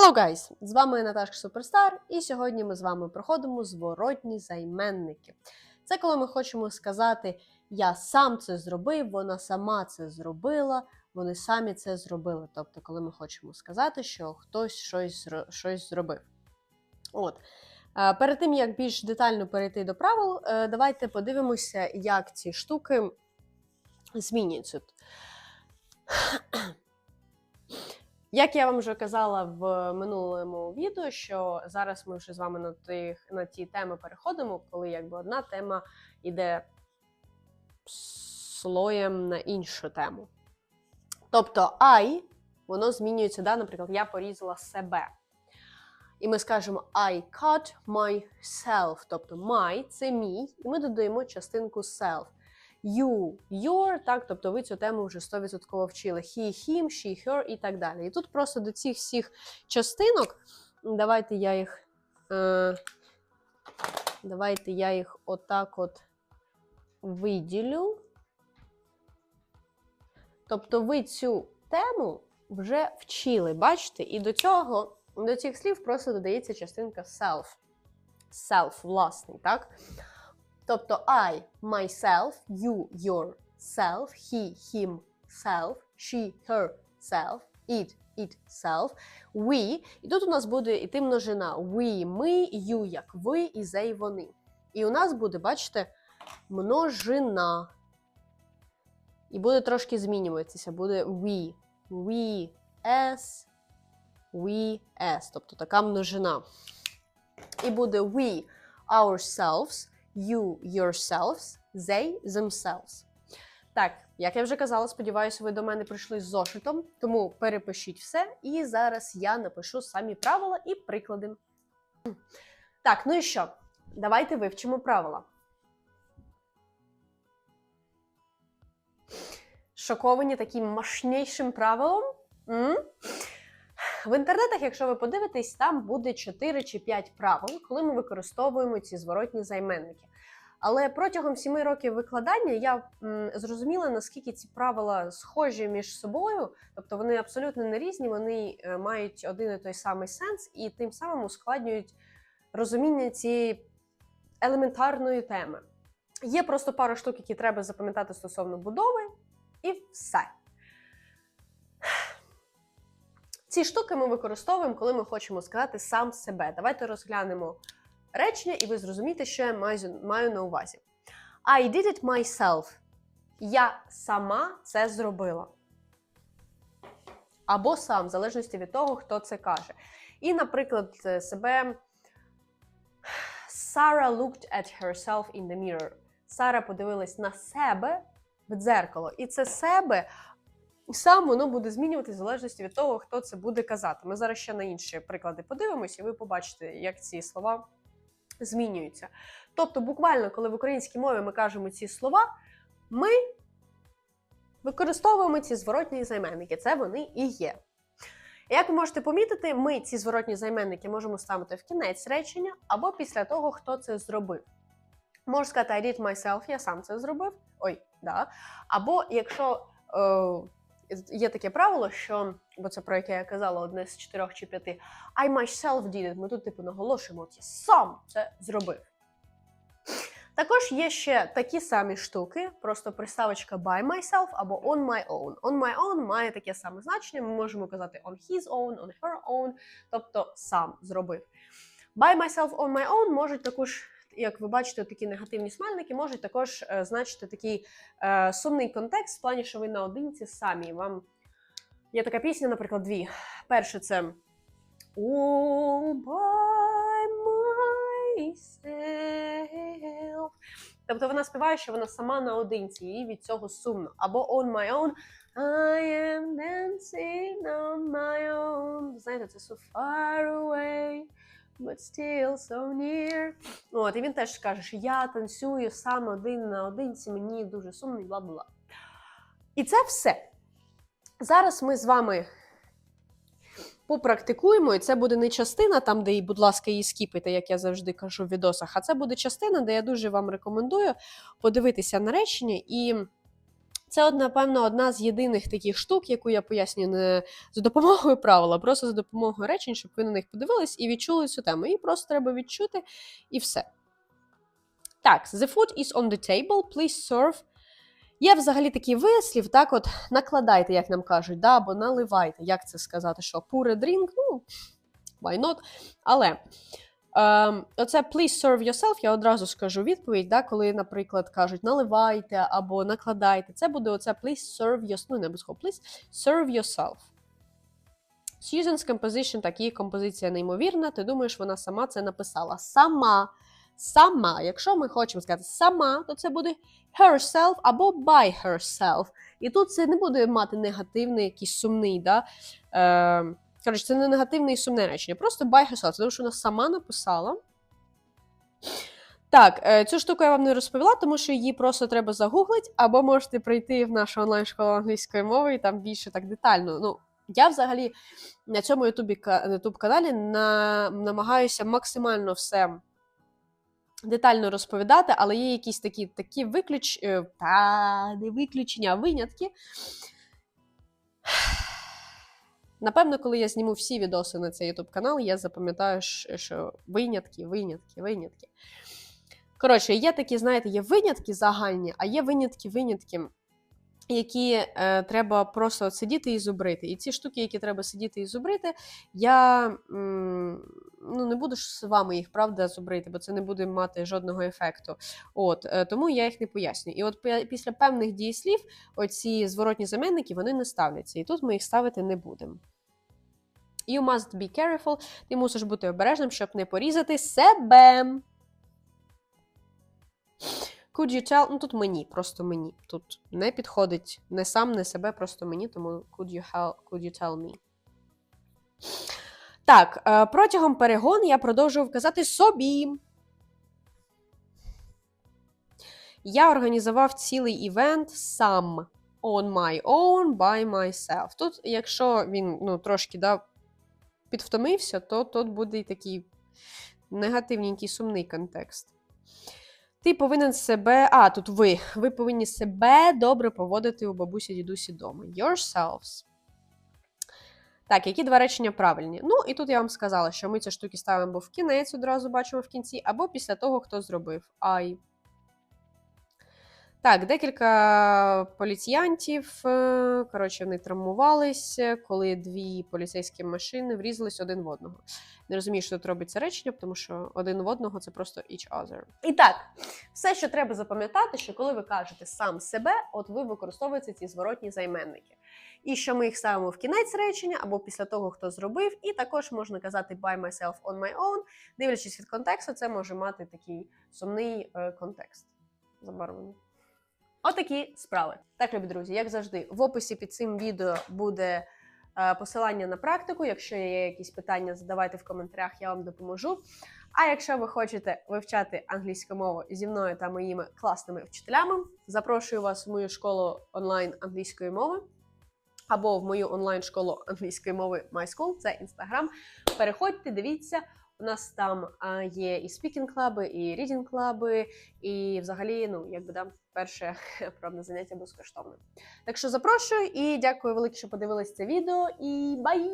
Hello, guys! З вами Наташка Суперстар, і сьогодні ми з вами проходимо зворотні займенники. Це коли ми хочемо сказати Я сам це зробив, вона сама це зробила, вони самі це зробили. Тобто, коли ми хочемо сказати, що хтось щось, щось зробив. От. Перед тим як більш детально перейти до правил, е, давайте подивимося, як ці штуки змінюються. Як я вам вже казала в минулому відео, що зараз ми вже з вами на тих на ті теми переходимо, коли якби одна тема йде слоєм на іншу тему. Тобто I, воно змінюється, да? наприклад, я порізала себе. І ми скажемо I cut myself. Тобто my це мій, і ми додаємо частинку self. You, your, так, тобто ви цю тему вже 100% вчили. He, him, she, her і так далі. І тут просто до цих всіх частинок, давайте я їх. Е, давайте я їх отак от виділю. Тобто ви цю тему вже вчили, бачите? І до цього, до цих слів просто додається частинка self. Self, власний, так? Тобто I, myself, you, yourself, he, him, self, she, her, self, it, itself, we. І тут у нас буде іти множина. We, ми, you, як ви, і they, вони. І у нас буде, бачите, множина. І буде трошки змінюватися. Буде we, we, s, we, s. Тобто така множина. І буде we, ourselves, you, yourselves, they, themselves. Так, як я вже казала, сподіваюся, ви до мене прийшли з зошитом, тому перепишіть все. І зараз я напишу самі правила і приклади. Так, ну і що? Давайте вивчимо правила. Шоковані таким мощнішим правилом. М? В інтернетах, якщо ви подивитесь, там буде 4 чи 5 правил, коли ми використовуємо ці зворотні займенники. Але протягом 7 років викладання я м, зрозуміла, наскільки ці правила схожі між собою, тобто вони абсолютно не різні, вони е, мають один і той самий сенс, і тим самим ускладнюють розуміння цієї елементарної теми. Є просто пару штук, які треба запам'ятати стосовно будови, і все. Ці штуки ми використовуємо, коли ми хочемо сказати сам себе. Давайте розглянемо речення, і ви зрозумієте, що я маю, маю на увазі. I did it myself. Я сама це зробила. Або сам, в залежності від того, хто це каже. І, наприклад, е, себе Sarah looked at herself in the mirror. Сара подивилась на себе в дзеркало. І це себе сам воно буде змінюватися в залежності від того, хто це буде казати. Ми зараз ще на інші приклади подивимося, і ви побачите, як ці слова змінюються. Тобто, буквально, коли в українській мові ми кажемо ці слова, ми використовуємо ці зворотні займенники. Це вони і є. Як ви можете помітити, ми ці зворотні займенники можемо ставити в кінець речення або після того, хто це зробив. Можу сказати, I did myself, я сам це зробив. Ой, да. Або якщо е, є таке правило, що, бо це про яке я казала, одне з чотирьох чи п'яти, I myself did it. Ми тут, типу, наголошуємо, я сам це зробив. Також є ще такі самі штуки, просто приставочка by myself або on my own. On my own має таке саме значення. Ми можемо казати on his own, on her own, тобто сам зробив. By myself, on my own можуть також, як ви бачите, такі негативні смайлики можуть також е, значити такий е, сумний контекст, в плані, що ви наодинці самі. Вам є така пісня, наприклад, дві. Перше це All by myself. Тобто вона співає, що вона сама наодинці, і від цього сумно. Або on my own. I am dancing on my own. Знаєте, це so far away, but still so near. От, і він теж каже, що я танцюю сам один наодинці, мені дуже сумно, і бла-бла. І це все. Зараз ми з вами попрактикуємо, і це буде не частина, там, де, будь ласка, її скіпайте, як я завжди кажу в відосах, а це буде частина, де я дуже вам рекомендую подивитися на речення і Це, напевно, одна з єдиних таких штук, яку я пояснюю не за допомогою правила, а просто за допомогою речень, щоб ви на них подивились і відчули цю тему. І просто треба відчути, і все. Так, the food is on the table, please serve. Є взагалі такий вислів, так, от накладайте, як нам кажуть, да, або наливайте. Як це сказати? Що pour a drink? Ну, why not? Але ем, оце please serve yourself, я одразу скажу відповідь, да, коли, наприклад, кажуть наливайте або накладайте. Це буде оце please serve yourself, ну, не обов'язково, please serve yourself. Susan's composition, так, її композиція неймовірна. Ти думаєш, вона сама це написала. Сама. Сама. Якщо ми хочемо сказати сама, то це буде herself або by herself. І тут це не буде мати негативний, якийсь сумний. Да? Е, коротше, це не негативне і сумне речення. Просто by. Тому що вона сама написала. Так, е, цю штуку я вам не розповіла, тому що її просто треба загуглити, або можете прийти в нашу онлайн-школу англійської мови і там більше так детально. Ну, я взагалі на цьому YouTube каналі на, намагаюся максимально все детально розповідати, але є якісь такі такі виключ... е, та, не виключення, а винятки. Напевно, коли я зніму всі відоси на цей YouTube канал, я запам'ятаю, що винятки, винятки, винятки. Коротше, є такі, знаєте, є винятки загальні, а є винятки-винятки, які е, треба просто сидіти і зубрити. І ці штуки, які треба сидіти і зубрити, я м, ну, не буду ж з вами їх правда зубрити, бо це не буде мати жодного ефекту. От, е, Тому я їх не пояснюю. І от пі- після певних дієслів оці зворотні заменники вони не ставляться. І тут ми їх ставити не будемо. You must be careful. Ти мусиш бути обережним, щоб не порізати себе. Could you tell? Ну тут мені, просто мені. Тут не підходить не сам, не себе, просто мені, тому could you, hel- could you tell me? Так, е, протягом перегону я продовжував казати собі. Я організував цілий івент сам. On my own, by myself. Тут, якщо він ну, трошки да, підвтомився, то тут буде і такий негативненький сумний контекст. Ти повинен себе. А, тут ви. Ви повинні себе добре поводити у бабусі дідусі дома. Yourselves. Так, які два речення правильні? Ну, і тут я вам сказала, що ми ці штуки ставимо або в кінець, одразу бачимо в кінці, або після того, хто зробив. I. Так, декілька поліціянтів. е, Коротше, вони травмувалися, коли дві поліцейські машини врізались один в одного. Не розумію, що тут робиться речення, тому що один в одного це просто each other. І так, все, що треба запам'ятати, що коли ви кажете сам себе, от ви використовуєте ці зворотні займенники. І що ми їх ставимо в кінець речення або після того, хто зробив, і також можна казати by myself on my own. Дивлячись від контексту, це може мати такий сумний е, контекст забарвлений. Отакі справи. Так, любі друзі, як завжди, в описі під цим відео буде е, посилання на практику. Якщо є якісь питання, задавайте в коментарях, я вам допоможу. А якщо ви хочете вивчати англійську мову зі мною та моїми класними вчителями, запрошую вас в мою школу онлайн англійської мови або в мою онлайн-школу англійської мови MySchool, це інстаграм. Переходьте, дивіться. У нас там є і спікінг клаби, і рідінг клаби, і взагалі, ну якби да, перше пробне заняття безкоштовне. Так що запрошую і дякую велике, що подивились це відео. І бай!